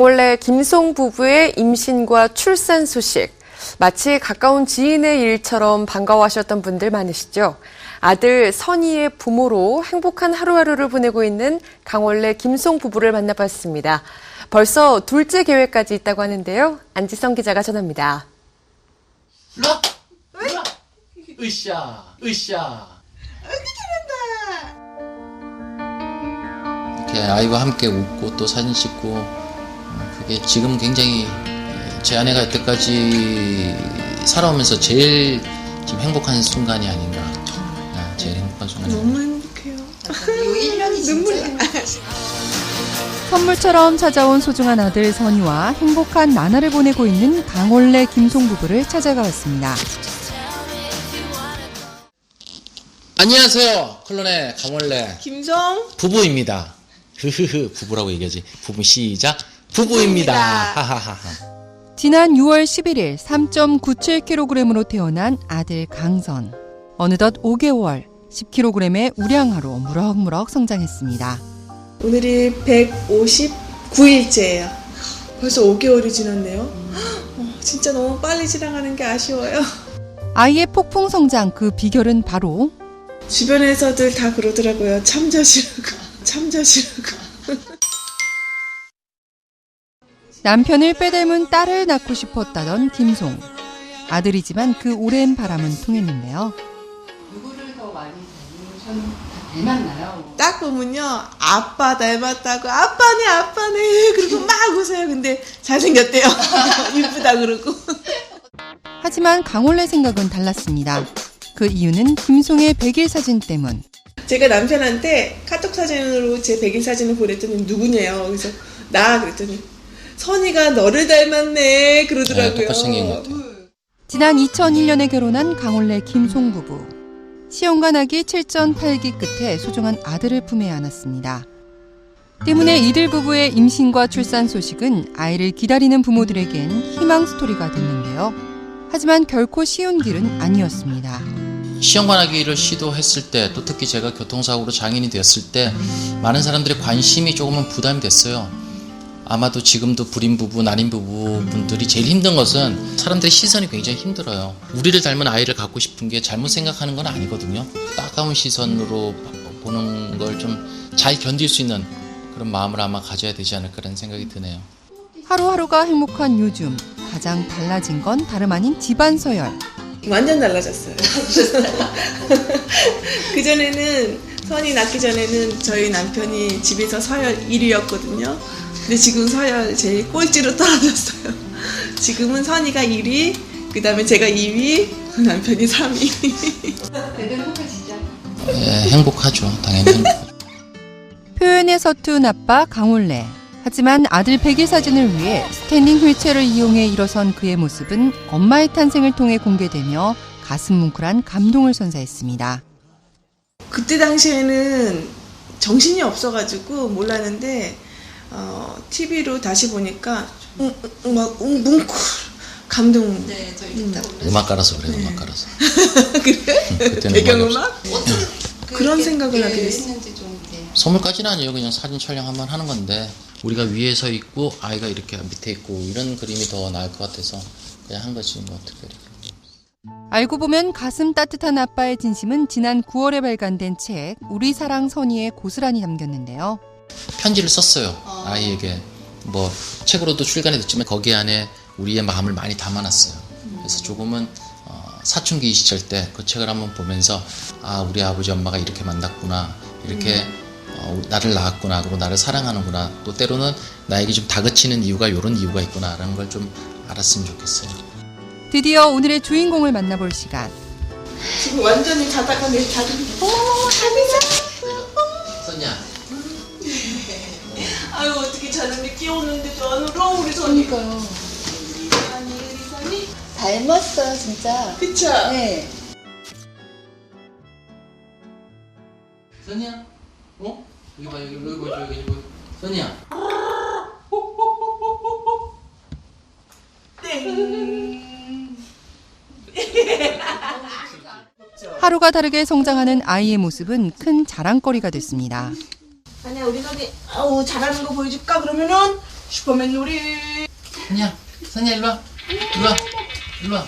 강원래 김송 부부의 임신과 출산 소식. 마치 가까운 지인의 일처럼 반가워하셨던 분들 많으시죠? 아들 선희의 부모로 행복한 하루하루를 보내고 있는 강원래 김송 부부를 만나봤습니다. 벌써 둘째 계획까지 있다고 하는데요. 안지성 기자가 전합니다. 라! 라! 으쌰! 으쌰! 이렇게 아이와 함께 웃고 또 사진 찍고 어, 그게 지금 굉장히 에, 제 아내가 여태까지 살아오면서 제일 지금 행복한 순간이 아닌가. 아, 제일 행복한 순간이 아닌가. 너무 행복해요. 요 1년이 눈물이 진짜 선물처럼 찾아온 소중한 아들 선희와 행복한 나날을 보내고 있는 강원래 김송 부부를 찾아가 봤습니다. 안녕하세요 클론의 강원래 김성? 부부입니다. 흐흐흐 부부라고 얘기하지. 부부 시작 부부입니다. 하하하하 지난 6월 11일 3.97kg으로 태어난 아들 강선. 어느덧 5개월 10kg의 우량하로 무럭무럭 성장했습니다. 오늘이 159일째예요. 벌써 5개월이 지났네요. 어, 진짜 너무 빨리 지나가는 게 아쉬워요. 아이의 폭풍 성장 그 비결은 바로 주변에서들 다 그러더라고요. 참젓이라고, 참젓이라고. 남편을 빼닮은 딸을 낳고 싶었다던 김송. 아들이지만 그 오랜 바람은 통했는데요. 누구를 더 많이 닮으셨나요? 딱 보면요. 아빠 닮았다고, 아빠네, 아빠네. 그리고 막 웃어요. 근데 잘생겼대요. 이쁘다 그러고. 하지만 강원래 생각은 달랐습니다. 그 이유는 김송의 100일 사진 때문. 제가 남편한테 카톡 사진으로 제 백일 사진을 보냈더니 누구냐요. 그래서 나 그랬더니 선이가 너를 닮았네 그러더라고요. 네, 똑같이 생긴 것 같아요. 지난 2001년에 결혼한 강원래 김송 부부. 시험관 아기 7전 8기 끝에 소중한 아들을 품에 안았습니다. 때문에 이들 부부의 임신과 출산 소식은 아이를 기다리는 부모들에겐 희망 스토리가 됐는데요. 하지만 결코 쉬운 길은 아니었습니다. 시험관하기를 시도했을 때 또 특히 제가 교통사고로 장애인이 되었을 때 많은 사람들의 관심이 조금은 부담이 됐어요. 아마도 지금도 불임 부부, 난임 부부 분들이 제일 힘든 것은 사람들의 시선이 굉장히 힘들어요. 우리를 닮은 아이를 갖고 싶은 게 잘못 생각하는 건 아니거든요. 따가운 시선으로 보는 걸 좀 잘 견딜 수 있는 그런 마음을 아마 가져야 되지 않을까라는 생각이 드네요. 하루하루가 행복한 요즘 가장 달라진 건 다름 아닌 집안 서열. 완전 달라졌어요. 그 전에는 선이 낳기 전에는 저희 남편이 집에서 서열 1위였거든요. 근데 지금 서열 제일 꼴찌로 떨어졌어요. 지금은 선이가 1위, 그 다음에 제가 2위, 남편이 3위. 대대 행복하시죠? 예, 행복하죠. 당연히 행복하죠. 표현에 서툰 아빠 강원래. 하지만 아들 100일 사진을 위해 스탠딩 휠체어를 이용해 일어선 그의 모습은 엄마의 탄생을 통해 공개되며 가슴 뭉클한 감동을 선사했습니다. 그때 당시에는 정신이 없어가지고 몰랐는데 어, TV로 다시 보니까 음, 음, 막 음, 뭉클 감동. 네, 듣다 보면 음악 깔아서 그래요. 음악 깔아서. 그래? 음, 그때는 배경음악? 어떤 그런 생각을 하게 됐어요. 했는지 좀 네. 선물까지는 아니에요. 그냥 사진 촬영 한번 하는 건데 우리가 위에 서 있고 아이가 이렇게 밑에 있고 이런 그림이 더 나을 것 같아서 그냥 한 거지 뭐 특별히. 알고 보면 가슴 따뜻한 아빠의 진심은 지난 9월에 발간된 책 우리 사랑 선의에 고스란히 담겼는데요. 편지를 썼어요 아이에게 뭐 책으로도 출간이 됐지만 거기 안에 우리의 마음을 많이 담아놨어요. 그래서 조금은 어, 사춘기 시절 때 그 책을 한번 보면서 아 우리 아버지 엄마가 이렇게 만났구나 이렇게 어, 나를 낳았구나 그리고 나를 사랑하는구나 또 때로는 나에게 좀 다그치는 이유가 이런 이유가 있구나라는 걸 좀 알았으면 좋겠어요. 드디어 오늘의 주인공을 만나볼 시간. 지금 완전히 자다가 내 자리. 어머머머, 잘했어. 아유, 어떻게 자는데 끼웠는데도 안 울어, 우리 선이. 그러니까요. 아니, 우리 선이? 닮았어요, 진짜. 그쵸? 네. 선이야 어 여기 봐 여기 여기 보여 여기 보여 선이야 하루가 다르게 성장하는 아이의 모습은 큰 자랑거리가 됐습니다. 아니야, 우리 선이, 아우, 잘하는 거 보여줄까? 그러면은, 슈퍼맨 놀이. 선이야, 선이야 일로 와, 일로 와, 일로 와.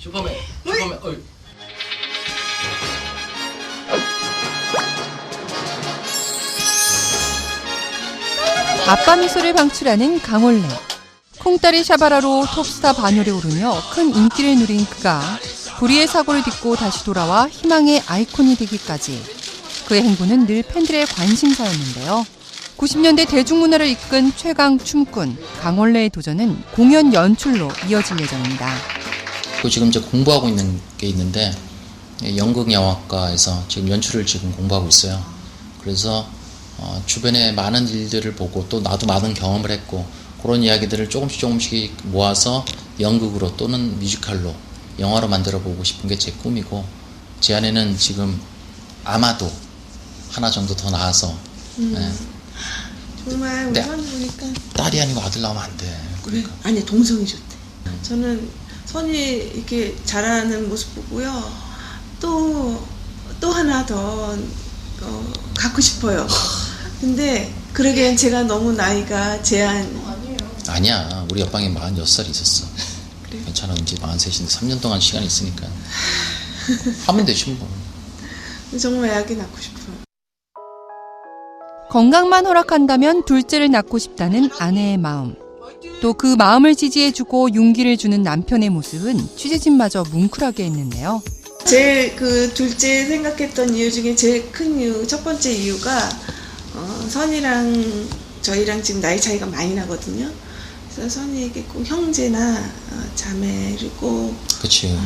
슈퍼맨, 슈퍼맨. 어이. 아빠 미소를 방출하는 강원래. 콩다리 샤바라로 톱스타 반열에 오르며 큰 인기를 누린 그가 불의의 사고를 딛고 다시 돌아와 희망의 아이콘이 되기까지 그의 행보는 늘 팬들의 관심사였는데요. 90년대 대중문화를 이끈 최강 춤꾼 강원래의 도전은 공연 연출로 이어질 예정입니다. 그 지금 이제 공부하고 있는 게 있는데 예, 연극 영화과에서 지금 연출을 지금 공부하고 있어요. 그래서 어, 주변의 많은 일들을 보고 또 나도 많은 경험을 했고 그런 이야기들을 조금씩 조금씩 모아서 연극으로 또는 뮤지컬로 영화로 만들어 보고 싶은 게 제 꿈이고 제 안에는 지금 아마도 하나 정도 더 나와서 예, 정말 우리 네. 선이 보니까 딸이 아니고 아들 나오면 안 돼. 그래? 아니 동성이 좋대. 저는 선이 이렇게 자라는 모습 보고요. 또 또 하나 더 어, 갖고 싶어요. 근데 그러기엔 제가 너무 나이가 제한. 아니야. 우리 옆방에 46살이 있었어. 괜찮아. 이제 43인데 3년 동안 시간이 있으니까. 하면 되지 뭐. 정말 애기 낳고 싶어요. 건강만 허락한다면 둘째를 낳고 싶다는 아내의 마음. 또 그 마음을 지지해주고 용기를 주는 남편의 모습은 취재진마저 뭉클하게 했는데요. 제일 그 둘째 생각했던 이유 중에 제일 큰 이유, 첫 번째 이유가 어, 선이랑 저희랑 지금 나이 차이가 많이 나거든요. 그래서 선이에게 꼭 형제나 어, 자매를 꼭, 그치.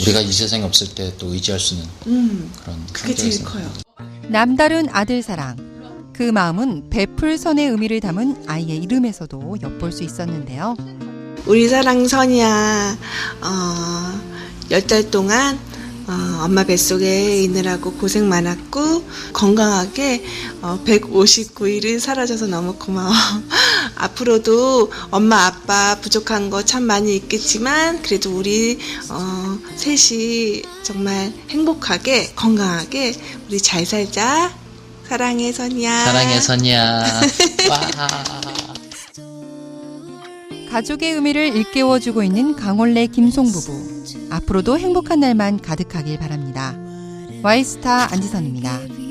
우리가 이 세상에 없을 때 또 의지할 수 있는 음, 그런 그게 제일. 커요. 남다른 아들 사랑. 그 마음은 베풀 선의 의미를 담은 아이의 이름에서도 엿볼 수 있었는데요. 우리 사랑 선이야, 어, 열달 동안 어, 엄마 뱃속에 있느라고 고생 많았고 건강하게 어, 159일을 살아줘서 너무 고마워. 앞으로도 엄마 아빠 부족한 거 참 많이 있겠지만 그래도 우리 어, 셋이 정말 행복하게 건강하게 우리 잘 살자. 사랑해 선이야. 사랑해 선이야. 와. 가족의 의미를 일깨워주고 있는 강원래 김송 부부. 앞으로도 행복한 날만 가득하길 바랍니다. 와이스타 안지선입니다.